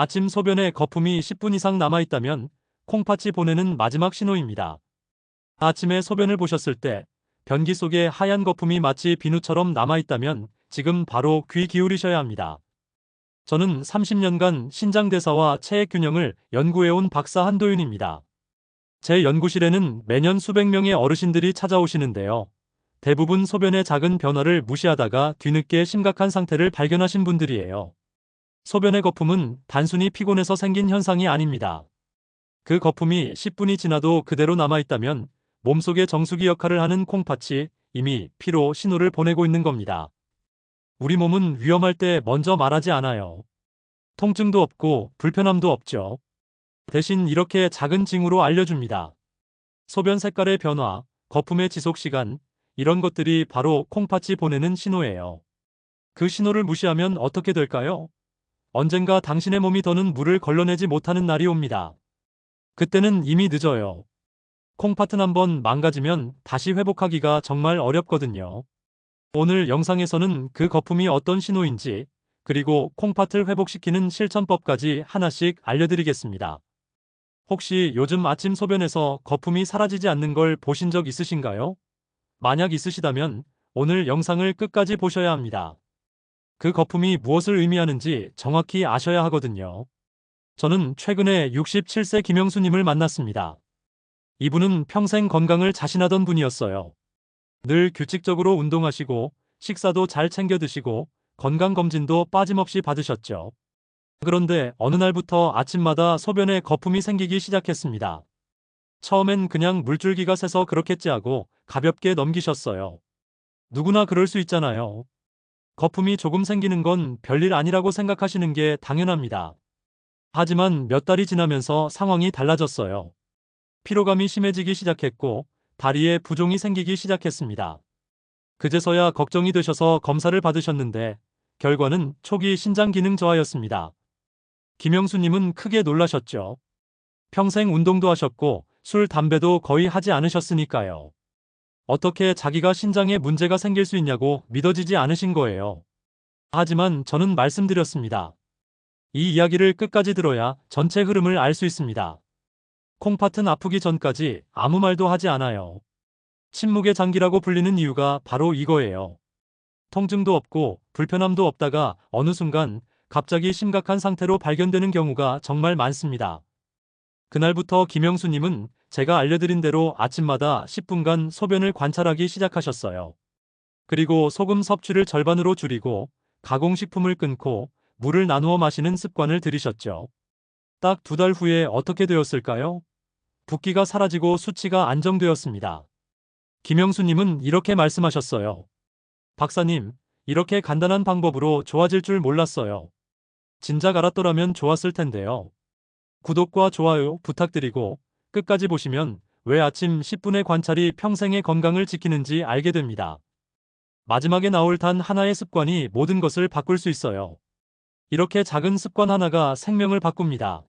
아침 소변에 거품이 10분 이상 남아있다면 콩팥이 보내는 마지막 신호입니다. 아침에 소변을 보셨을 때 변기 속에 하얀 거품이 마치 비누처럼 남아있다면 지금 바로 귀 기울이셔야 합니다. 저는 30년간 신장대사와 체액 균형을 연구해온 박사 한도윤입니다. 제 연구실에는 매년 수백 명의 어르신들이 찾아오시는데요. 대부분 소변의 작은 변화를 무시하다가 뒤늦게 심각한 상태를 발견하신 분들이에요. 소변의 거품은 단순히 피곤해서 생긴 현상이 아닙니다. 그 거품이 10분이 지나도 그대로 남아있다면 몸속의 정수기 역할을 하는 콩팥이 이미 피로 신호를 보내고 있는 겁니다. 우리 몸은 위험할 때 먼저 말하지 않아요. 통증도 없고 불편함도 없죠. 대신 이렇게 작은 징후로 알려줍니다. 소변 색깔의 변화, 거품의 지속 시간, 이런 것들이 바로 콩팥이 보내는 신호예요. 그 신호를 무시하면 어떻게 될까요? 언젠가 당신의 몸이 더는 물을 걸러내지 못하는 날이 옵니다. 그때는 이미 늦어요. 콩팥은 한번 망가지면 다시 회복하기가 정말 어렵거든요. 오늘 영상에서는 그 거품이 어떤 신호인지 그리고 콩팥을 회복시키는 실천법까지 하나씩 알려드리겠습니다. 혹시 요즘 아침 소변에서 거품이 사라지지 않는 걸 보신 적 있으신가요? 만약 있으시다면 오늘 영상을 끝까지 보셔야 합니다. 그 거품이 무엇을 의미하는지 정확히 아셔야 하거든요. 저는 최근에 67세 김영수님을 만났습니다. 이분은 평생 건강을 자신하던 분이었어요. 늘 규칙적으로 운동하시고 식사도 잘 챙겨 드시고 건강검진도 빠짐없이 받으셨죠. 그런데 어느 날부터 아침마다 소변에 거품이 생기기 시작했습니다. 처음엔 그냥 물줄기가 새서 그렇겠지 하고 가볍게 넘기셨어요. 누구나 그럴 수 있잖아요. 거품이 조금 생기는 건 별일 아니라고 생각하시는 게 당연합니다. 하지만 몇 달이 지나면서 상황이 달라졌어요. 피로감이 심해지기 시작했고 다리에 부종이 생기기 시작했습니다. 그제서야 걱정이 되셔서 검사를 받으셨는데 결과는 초기 신장 기능 저하였습니다. 김영수님은 크게 놀라셨죠. 평생 운동도 하셨고 술, 담배도 거의 하지 않으셨으니까요. 어떻게 자기가 신장에 문제가 생길 수 있냐고 믿어지지 않으신 거예요. 하지만 저는 말씀드렸습니다. 이 이야기를 끝까지 들어야 전체 흐름을 알 수 있습니다. 콩팥은 아프기 전까지 아무 말도 하지 않아요. 침묵의 장기라고 불리는 이유가 바로 이거예요. 통증도 없고 불편함도 없다가 어느 순간 갑자기 심각한 상태로 발견되는 경우가 정말 많습니다. 그날부터 김영수님은 제가 알려드린 대로 아침마다 10분간 소변을 관찰하기 시작하셨어요. 그리고 소금 섭취를 절반으로 줄이고 가공식품을 끊고 물을 나누어 마시는 습관을 들이셨죠. 딱 두 달 후에 어떻게 되었을까요? 붓기가 사라지고 수치가 안정되었습니다. 김영수님은 이렇게 말씀하셨어요. 박사님, 이렇게 간단한 방법으로 좋아질 줄 몰랐어요. 진작 알았더라면 좋았을 텐데요. 구독과 좋아요 부탁드리고 끝까지 보시면 왜 아침 10분의 관찰이 평생의 건강을 지키는지 알게 됩니다. 마지막에 나올 단 하나의 습관이 모든 것을 바꿀 수 있어요. 이렇게 작은 습관 하나가 생명을 바꿉니다.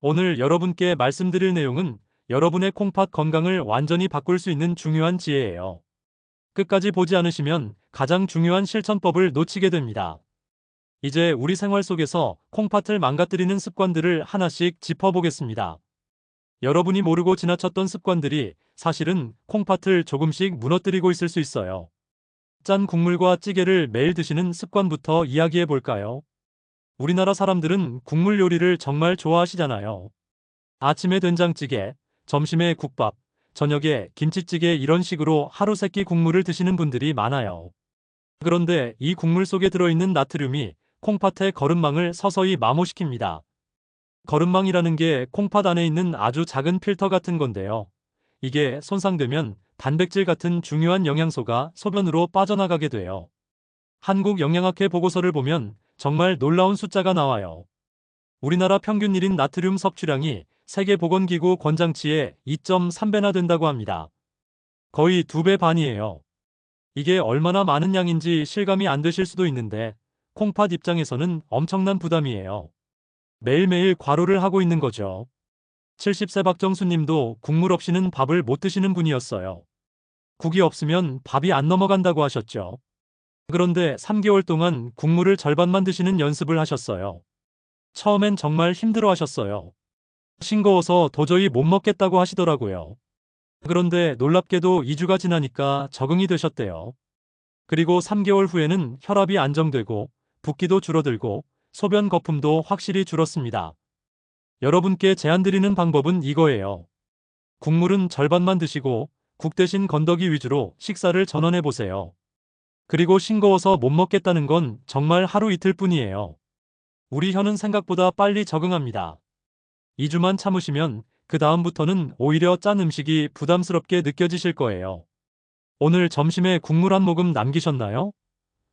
오늘 여러분께 말씀드릴 내용은 여러분의 콩팥 건강을 완전히 바꿀 수 있는 중요한 지혜예요. 끝까지 보지 않으시면 가장 중요한 실천법을 놓치게 됩니다. 이제 우리 생활 속에서 콩팥을 망가뜨리는 습관들을 하나씩 짚어보겠습니다. 여러분이 모르고 지나쳤던 습관들이 사실은 콩팥을 조금씩 무너뜨리고 있을 수 있어요. 짠 국물과 찌개를 매일 드시는 습관부터 이야기해 볼까요? 우리나라 사람들은 국물 요리를 정말 좋아하시잖아요. 아침에 된장찌개, 점심에 국밥, 저녁에 김치찌개 이런 식으로 하루 세 끼 국물을 드시는 분들이 많아요. 그런데 이 국물 속에 들어있는 나트륨이 콩팥의 거름망을 서서히 마모시킵니다. 거름망이라는 게 콩팥 안에 있는 아주 작은 필터 같은 건데요. 이게 손상되면 단백질 같은 중요한 영양소가 소변으로 빠져나가게 돼요. 한국 영양학회 보고서를 보면 정말 놀라운 숫자가 나와요. 우리나라 평균 1인 나트륨 섭취량이 세계보건기구 권장치의 2.3배나 된다고 합니다. 거의 두배 반이에요. 이게 얼마나 많은 양인지 실감이 안 되실 수도 있는데 콩팥 입장에서는 엄청난 부담이에요. 매일매일 과로를 하고 있는 거죠. 70세 박정수님도 국물 없이는 밥을 못 드시는 분이었어요. 국이 없으면 밥이 안 넘어간다고 하셨죠. 그런데 3개월 동안 국물을 절반만 드시는 연습을 하셨어요. 처음엔 정말 힘들어 하셨어요. 싱거워서 도저히 못 먹겠다고 하시더라고요. 그런데 놀랍게도 2주가 지나니까 적응이 되셨대요. 그리고 3개월 후에는 혈압이 안정되고 붓기도 줄어들고 소변 거품도 확실히 줄었습니다. 여러분께 제안드리는 방법은 이거예요. 국물은 절반만 드시고 국 대신 건더기 위주로 식사를 전환해 보세요. 그리고 싱거워서 못 먹겠다는 건 정말 하루 이틀 뿐이에요. 우리 혀는 생각보다 빨리 적응합니다. 2주만 참으시면 그 다음부터는 오히려 짠 음식이 부담스럽게 느껴지실 거예요. 오늘 점심에 국물 한 모금 남기셨나요?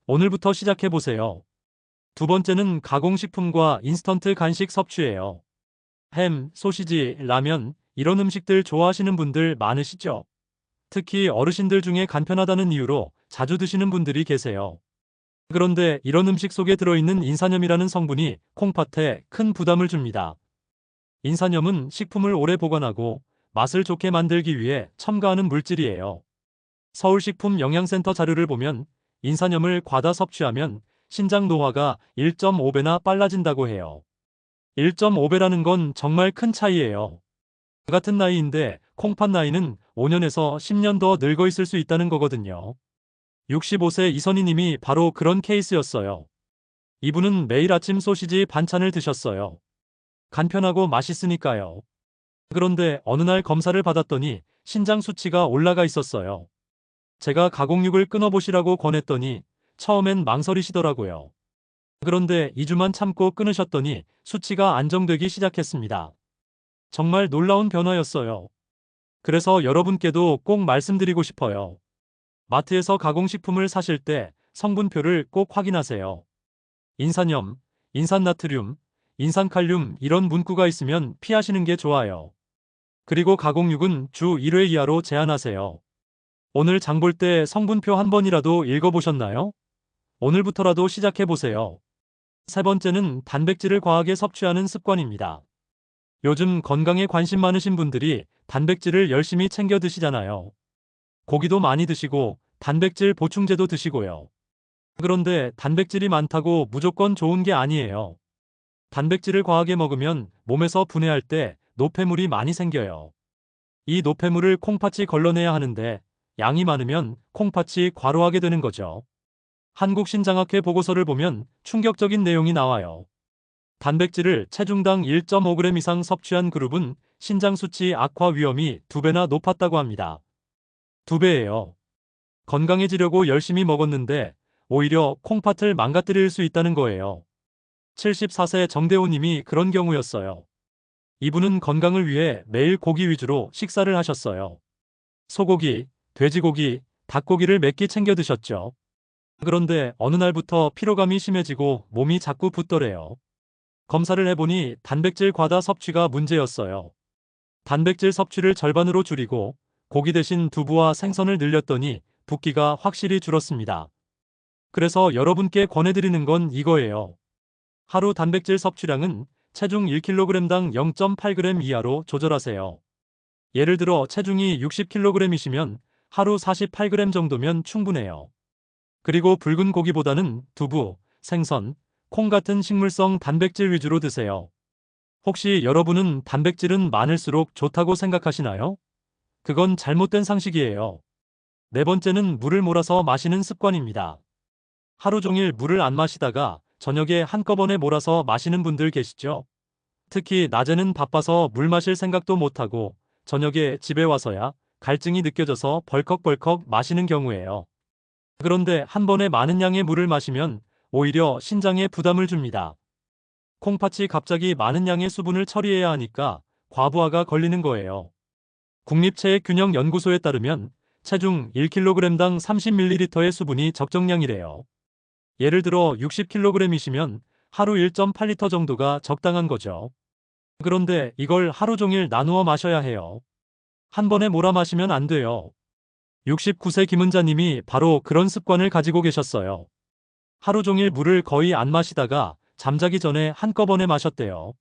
오늘부터 시작해 보세요. 두 번째는 가공식품과 인스턴트 간식 섭취예요. 햄, 소시지, 라면, 이런 음식들 좋아하시는 분들 많으시죠? 특히 어르신들 중에 간편하다는 이유로 자주 드시는 분들이 계세요. 그런데 이런 음식 속에 들어있는 인산염이라는 성분이 콩팥에 큰 부담을 줍니다. 인산염은 식품을 오래 보관하고 맛을 좋게 만들기 위해 첨가하는 물질이에요. 서울식품 영양센터 자료를 보면 인산염을 과다 섭취하면 신장 노화가 1.5배나 빨라진다고 해요. 1.5배라는 건 정말 큰 차이예요. 같은 나이인데 콩팥 나이는 5년에서 10년 더 늙어 있을 수 있다는 거거든요. 65세 이선희님이 바로 그런 케이스였어요. 이분은 매일 아침 소시지 반찬을 드셨어요. 간편하고 맛있으니까요. 그런데 어느 날 검사를 받았더니 신장 수치가 올라가 있었어요. 제가 가공육을 끊어보시라고 권했더니 처음엔 망설이시더라고요. 그런데 2주만 참고 끊으셨더니 수치가 안정되기 시작했습니다. 정말 놀라운 변화였어요. 그래서 여러분께도 꼭 말씀드리고 싶어요. 마트에서 가공식품을 사실 때 성분표를 꼭 확인하세요. 인산염, 인산나트륨, 인산칼륨 이런 문구가 있으면 피하시는 게 좋아요. 그리고 가공육은 주 1회 이하로 제한하세요. 오늘 장 볼 때 성분표 한 번이라도 읽어보셨나요? 오늘부터라도 시작해보세요. 세 번째는 단백질을 과하게 섭취하는 습관입니다. 요즘 건강에 관심 많으신 분들이 단백질을 열심히 챙겨 드시잖아요. 고기도 많이 드시고 단백질 보충제도 드시고요. 그런데 단백질이 많다고 무조건 좋은 게 아니에요. 단백질을 과하게 먹으면 몸에서 분해할 때 노폐물이 많이 생겨요. 이 노폐물을 콩팥이 걸러내야 하는데 양이 많으면 콩팥이 과로하게 되는 거죠. 한국신장학회 보고서를 보면 충격적인 내용이 나와요. 단백질을 체중당 1.5g 이상 섭취한 그룹은 신장 수치 악화 위험이 2배나 높았다고 합니다. 2배예요. 건강해지려고 열심히 먹었는데 오히려 콩팥을 망가뜨릴 수 있다는 거예요. 74세 정대호 님이 그런 경우였어요. 이분은 건강을 위해 매일 고기 위주로 식사를 하셨어요. 소고기, 돼지고기, 닭고기를 몇 끼 챙겨 드셨죠. 그런데 어느 날부터 피로감이 심해지고 몸이 자꾸 붓더래요. 검사를 해보니 단백질 과다 섭취가 문제였어요. 단백질 섭취를 절반으로 줄이고 고기 대신 두부와 생선을 늘렸더니 붓기가 확실히 줄었습니다. 그래서 여러분께 권해드리는 건 이거예요. 하루 단백질 섭취량은 체중 1kg당 0.8g 이하로 조절하세요. 예를 들어 체중이 60kg이시면 하루 48g 정도면 충분해요. 그리고 붉은 고기보다는 두부, 생선, 콩 같은 식물성 단백질 위주로 드세요. 혹시 여러분은 단백질은 많을수록 좋다고 생각하시나요? 그건 잘못된 상식이에요. 네 번째는 물을 몰아서 마시는 습관입니다. 하루 종일 물을 안 마시다가 저녁에 한꺼번에 몰아서 마시는 분들 계시죠? 특히 낮에는 바빠서 물 마실 생각도 못하고 저녁에 집에 와서야 갈증이 느껴져서 벌컥벌컥 마시는 경우에요. 그런데 한 번에 많은 양의 물을 마시면 오히려 신장에 부담을 줍니다. 콩팥이 갑자기 많은 양의 수분을 처리해야 하니까 과부하가 걸리는 거예요. 국립체액균형연구소에 따르면 체중 1kg당 30ml의 수분이 적정량이래요. 예를 들어 60kg이시면 하루 1.8리터 정도가 적당한 거죠. 그런데 이걸 하루 종일 나누어 마셔야 해요. 한 번에 몰아 마시면 안 돼요. 69세 김은자님이 바로 그런 습관을 가지고 계셨어요. 하루 종일 물을 거의 안 마시다가 잠자기 전에 한꺼번에 마셨대요.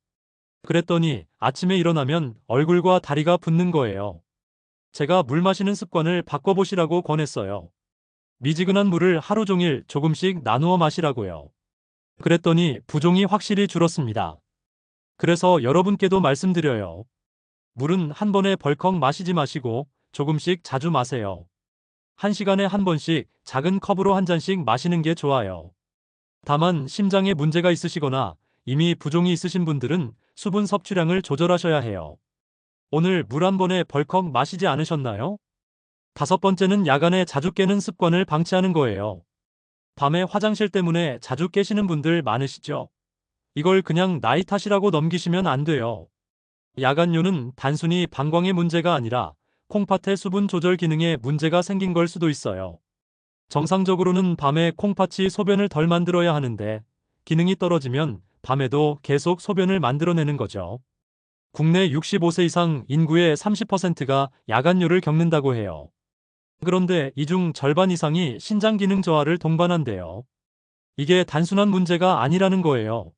그랬더니 아침에 일어나면 얼굴과 다리가 붓는 거예요. 제가 물 마시는 습관을 바꿔보시라고 권했어요. 미지근한 물을 하루 종일 조금씩 나누어 마시라고요. 그랬더니 부종이 확실히 줄었습니다. 그래서 여러분께도 말씀드려요. 물은 한 번에 벌컥 마시지 마시고 조금씩 자주 마세요. 한 시간에 한 번씩 작은 컵으로 한 잔씩 마시는 게 좋아요. 다만 심장에 문제가 있으시거나 이미 부종이 있으신 분들은 수분 섭취량을 조절하셔야 해요. 오늘 물 한 번에 벌컥 마시지 않으셨나요? 다섯 번째는 야간에 자주 깨는 습관을 방치하는 거예요. 밤에 화장실 때문에 자주 깨시는 분들 많으시죠? 이걸 그냥 나이 탓이라고 넘기시면 안 돼요. 야간요는 단순히 방광의 문제가 아니라 콩팥의 수분 조절 기능에 문제가 생긴 걸 수도 있어요. 정상적으로는 밤에 콩팥이 소변을 덜 만들어야 하는데 기능이 떨어지면 밤에도 계속 소변을 만들어내는 거죠. 국내 65세 이상 인구의 30%가 야간요를 겪는다고 해요. 그런데 이 중 절반 이상이 신장 기능 저하를 동반한대요. 이게 단순한 문제가 아니라는 거예요.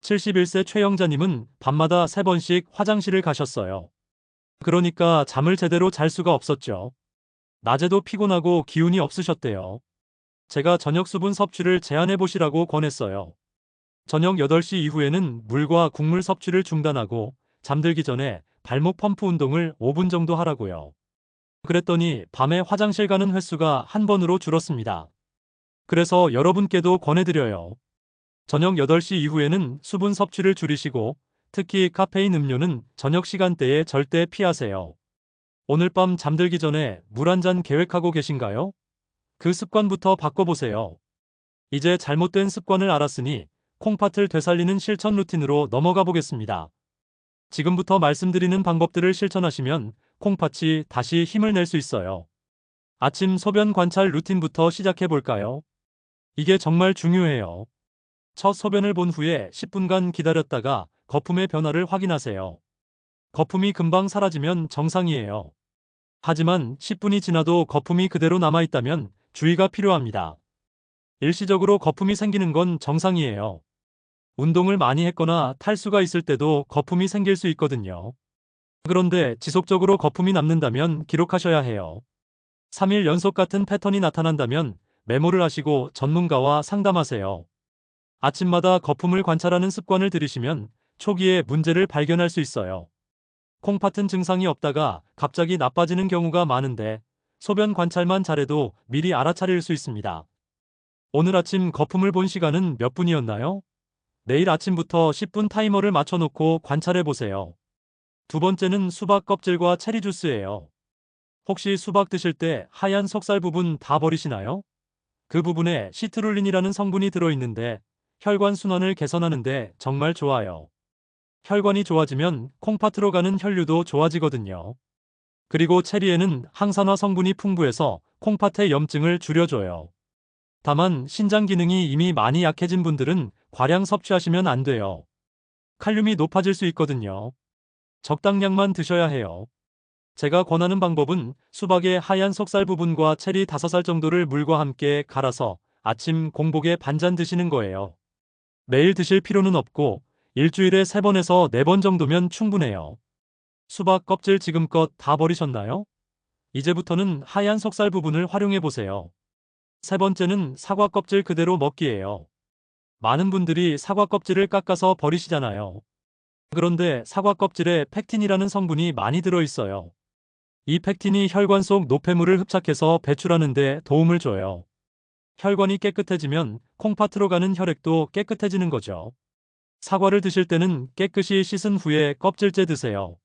71세 최영자님은 밤마다 3번씩 화장실을 가셨어요. 그러니까 잠을 제대로 잘 수가 없었죠. 낮에도 피곤하고 기운이 없으셨대요. 제가 저녁 수분 섭취를 제한해 보시라고 권했어요. 저녁 8시 이후에는 물과 국물 섭취를 중단하고 잠들기 전에 발목 펌프 운동을 5분 정도 하라고요. 그랬더니 밤에 화장실 가는 횟수가 한 번으로 줄었습니다. 그래서 여러분께도 권해드려요. 저녁 8시 이후에는 수분 섭취를 줄이시고 특히 카페인 음료는 저녁 시간대에 절대 피하세요. 오늘 밤 잠들기 전에 물 한 잔 계획하고 계신가요? 그 습관부터 바꿔보세요. 이제 잘못된 습관을 알았으니 콩팥을 되살리는 실천 루틴으로 넘어가 보겠습니다. 지금부터 말씀드리는 방법들을 실천하시면 콩팥이 다시 힘을 낼 수 있어요. 아침 소변 관찰 루틴부터 시작해 볼까요? 이게 정말 중요해요. 첫 소변을 본 후에 10분간 기다렸다가 거품의 변화를 확인하세요. 거품이 금방 사라지면 정상이에요. 하지만 10분이 지나도 거품이 그대로 남아있다면 주의가 필요합니다. 일시적으로 거품이 생기는 건 정상이에요. 운동을 많이 했거나 탈수가 있을 때도 거품이 생길 수 있거든요. 그런데 지속적으로 거품이 남는다면 기록하셔야 해요. 3일 연속 같은 패턴이 나타난다면 메모를 하시고 전문가와 상담하세요. 아침마다 거품을 관찰하는 습관을 들이시면 초기에 문제를 발견할 수 있어요. 콩팥은 증상이 없다가 갑자기 나빠지는 경우가 많은데 소변 관찰만 잘해도 미리 알아차릴 수 있습니다. 오늘 아침 거품을 본 시간은 몇 분이었나요? 내일 아침부터 10분 타이머를 맞춰놓고 관찰해 보세요. 두 번째는 수박 껍질과 체리 주스예요. 혹시 수박 드실 때 하얀 속살 부분 다 버리시나요? 그 부분에 시트룰린이라는 성분이 들어있는데 혈관 순환을 개선하는데 정말 좋아요. 혈관이 좋아지면 콩팥으로 가는 혈류도 좋아지거든요. 그리고 체리에는 항산화 성분이 풍부해서 콩팥의 염증을 줄여줘요. 다만 신장 기능이 이미 많이 약해진 분들은 과량 섭취하시면 안 돼요. 칼륨이 높아질 수 있거든요. 적당량만 드셔야 해요. 제가 권하는 방법은 수박의 하얀 속살 부분과 체리 5살 정도를 물과 함께 갈아서 아침 공복에 반잔 드시는 거예요. 매일 드실 필요는 없고 일주일에 3번에서 4번 정도면 충분해요. 수박 껍질 지금껏 다 버리셨나요? 이제부터는 하얀 속살 부분을 활용해 보세요. 세 번째는 사과 껍질 그대로 먹기예요. 많은 분들이 사과 껍질을 깎아서 버리시잖아요. 그런데 사과 껍질에 팩틴이라는 성분이 많이 들어있어요. 이 팩틴이 혈관 속 노폐물을 흡착해서 배출하는 데 도움을 줘요. 혈관이 깨끗해지면 콩팥으로 가는 혈액도 깨끗해지는 거죠. 사과를 드실 때는 깨끗이 씻은 후에 껍질째 드세요.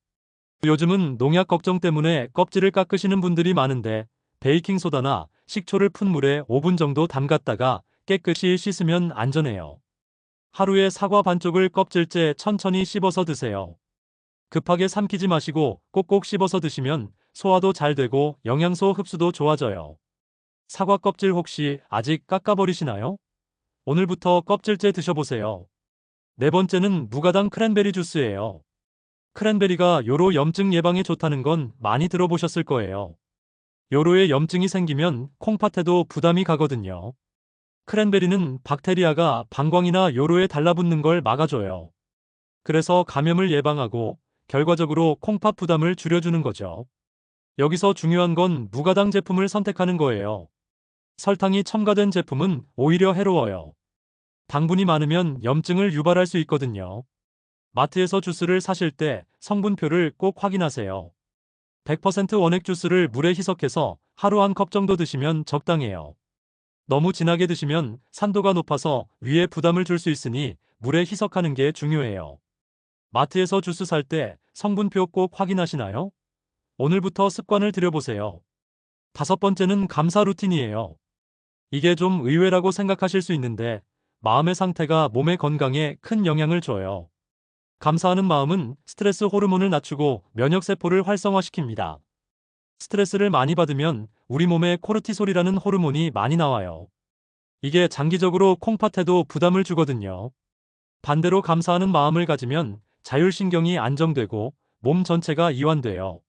요즘은 농약 걱정 때문에 껍질을 깎으시는 분들이 많은데 베이킹소다나 식초를 푼 물에 5분 정도 담갔다가 깨끗이 씻으면 안전해요. 하루에 사과 반쪽을 껍질째 천천히 씹어서 드세요. 급하게 삼키지 마시고 꼭꼭 씹어서 드시면 소화도 잘 되고 영양소 흡수도 좋아져요. 사과 껍질 혹시 아직 깎아버리시나요? 오늘부터 껍질째 드셔보세요. 네 번째는 무가당 크랜베리 주스예요. 크랜베리가 요로 염증 예방에 좋다는 건 많이 들어보셨을 거예요. 요로에 염증이 생기면 콩팥에도 부담이 가거든요. 크랜베리는 박테리아가 방광이나 요로에 달라붙는 걸 막아줘요. 그래서 감염을 예방하고 결과적으로 콩팥 부담을 줄여주는 거죠. 여기서 중요한 건 무가당 제품을 선택하는 거예요. 설탕이 첨가된 제품은 오히려 해로워요. 당분이 많으면 염증을 유발할 수 있거든요. 마트에서 주스를 사실 때 성분표를 꼭 확인하세요. 100% 원액 주스를 물에 희석해서 하루 한 컵 정도 드시면 적당해요. 너무 진하게 드시면 산도가 높아서 위에 부담을 줄 수 있으니 물에 희석하는 게 중요해요. 마트에서 주스 살 때 성분표 꼭 확인하시나요? 오늘부터 습관을 들여보세요. 다섯 번째는 감사 루틴이에요. 이게 좀 의외라고 생각하실 수 있는데 마음의 상태가 몸의 건강에 큰 영향을 줘요. 감사하는 마음은 스트레스 호르몬을 낮추고 면역세포를 활성화시킵니다. 스트레스를 많이 받으면 우리 몸에 코르티솔이라는 호르몬이 많이 나와요. 이게 장기적으로 콩팥에도 부담을 주거든요. 반대로 감사하는 마음을 가지면 자율신경이 안정되고 몸 전체가 이완돼요.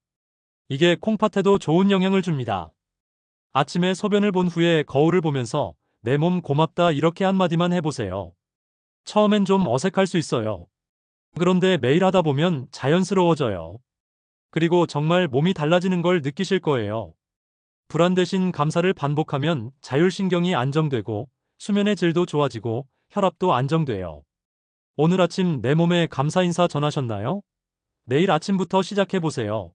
이게 콩팥에도 좋은 영향을 줍니다. 아침에 소변을 본 후에 거울을 보면서 내 몸 고맙다 이렇게 한마디만 해보세요. 처음엔 좀 어색할 수 있어요. 그런데 매일 하다 보면 자연스러워져요. 그리고 정말 몸이 달라지는 걸 느끼실 거예요. 불안 대신 감사를 반복하면 자율신경이 안정되고 수면의 질도 좋아지고 혈압도 안정돼요. 오늘 아침 내 몸에 감사 인사 전하셨나요? 내일 아침부터 시작해보세요.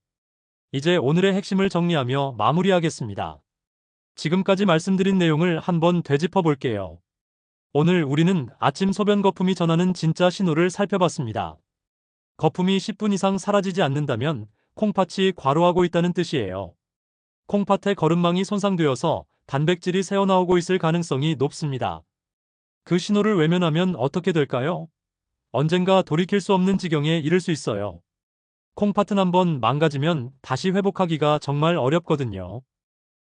이제 오늘의 핵심을 정리하며 마무리하겠습니다. 지금까지 말씀드린 내용을 한번 되짚어 볼게요. 오늘 우리는 아침 소변 거품이 전하는 진짜 신호를 살펴봤습니다. 거품이 10분 이상 사라지지 않는다면 콩팥이 과로하고 있다는 뜻이에요. 콩팥의 거름망이 손상되어서 단백질이 새어나오고 있을 가능성이 높습니다. 그 신호를 외면하면 어떻게 될까요? 언젠가 돌이킬 수 없는 지경에 이를 수 있어요. 콩팥은 한번 망가지면 다시 회복하기가 정말 어렵거든요.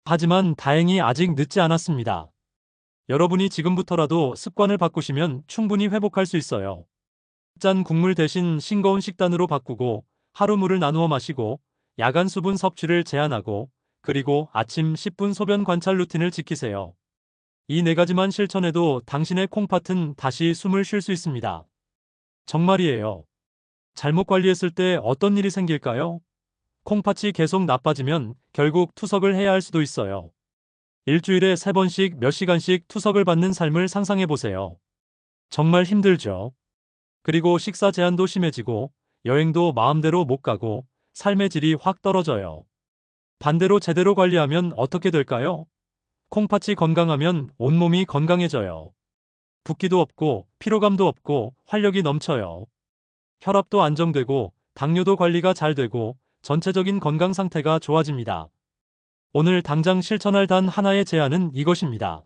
하지만 다행히 아직 늦지 않았습니다. 여러분이 지금부터라도 습관을 바꾸시면 충분히 회복할 수 있어요. 짠 국물 대신 싱거운 식단으로 바꾸고 하루 물을 나누어 마시고 야간 수분 섭취를 제한하고 그리고 아침 10분 소변 관찰 루틴을 지키세요. 이 네 가지만 실천해도 당신의 콩팥은 다시 숨을 쉴 수 있습니다. 정말이에요. 잘못 관리했을 때 어떤 일이 생길까요? 콩팥이 계속 나빠지면 결국 투석을 해야 할 수도 있어요. 일주일에 세 번씩 몇 시간씩 투석을 받는 삶을 상상해 보세요. 정말 힘들죠. 그리고 식사 제한도 심해지고 여행도 마음대로 못 가고 삶의 질이 확 떨어져요. 반대로 제대로 관리하면 어떻게 될까요? 콩팥이 건강하면 온몸이 건강해져요. 붓기도 없고 피로감도 없고 활력이 넘쳐요. 혈압도 안정되고 당뇨도 관리가 잘 되고 전체적인 건강 상태가 좋아집니다. 오늘 당장 실천할 단 하나의 제안은 이것입니다.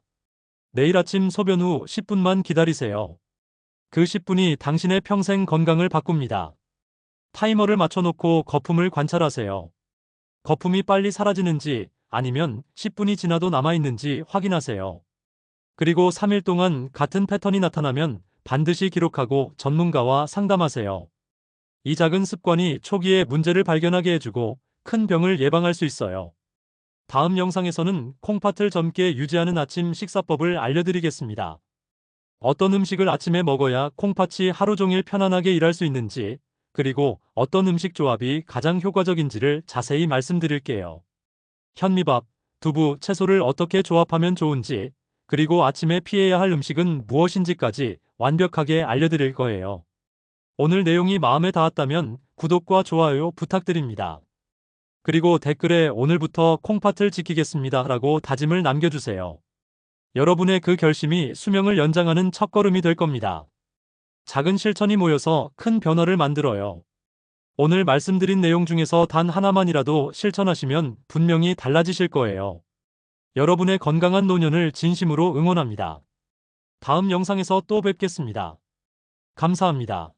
내일 아침 소변 후 10분만 기다리세요. 그 10분이 당신의 평생 건강을 바꿉니다. 타이머를 맞춰놓고 거품을 관찰하세요. 거품이 빨리 사라지는지 아니면 10분이 지나도 남아있는지 확인하세요. 그리고 3일 동안 같은 패턴이 나타나면 반드시 기록하고 전문가와 상담하세요. 이 작은 습관이 초기에 문제를 발견하게 해주고 큰 병을 예방할 수 있어요. 다음 영상에서는 콩팥을 젊게 유지하는 아침 식사법을 알려드리겠습니다. 어떤 음식을 아침에 먹어야 콩팥이 하루 종일 편안하게 일할 수 있는지, 그리고 어떤 음식 조합이 가장 효과적인지를 자세히 말씀드릴게요. 현미밥, 두부, 채소를 어떻게 조합하면 좋은지, 그리고 아침에 피해야 할 음식은 무엇인지까지 완벽하게 알려드릴 거예요. 오늘 내용이 마음에 닿았다면 구독과 좋아요 부탁드립니다. 그리고 댓글에 오늘부터 콩팥을 지키겠습니다 라고 다짐을 남겨주세요. 여러분의 그 결심이 수명을 연장하는 첫걸음이 될 겁니다. 작은 실천이 모여서 큰 변화를 만들어요. 오늘 말씀드린 내용 중에서 단 하나만이라도 실천하시면 분명히 달라지실 거예요. 여러분의 건강한 노년을 진심으로 응원합니다. 다음 영상에서 또 뵙겠습니다. 감사합니다.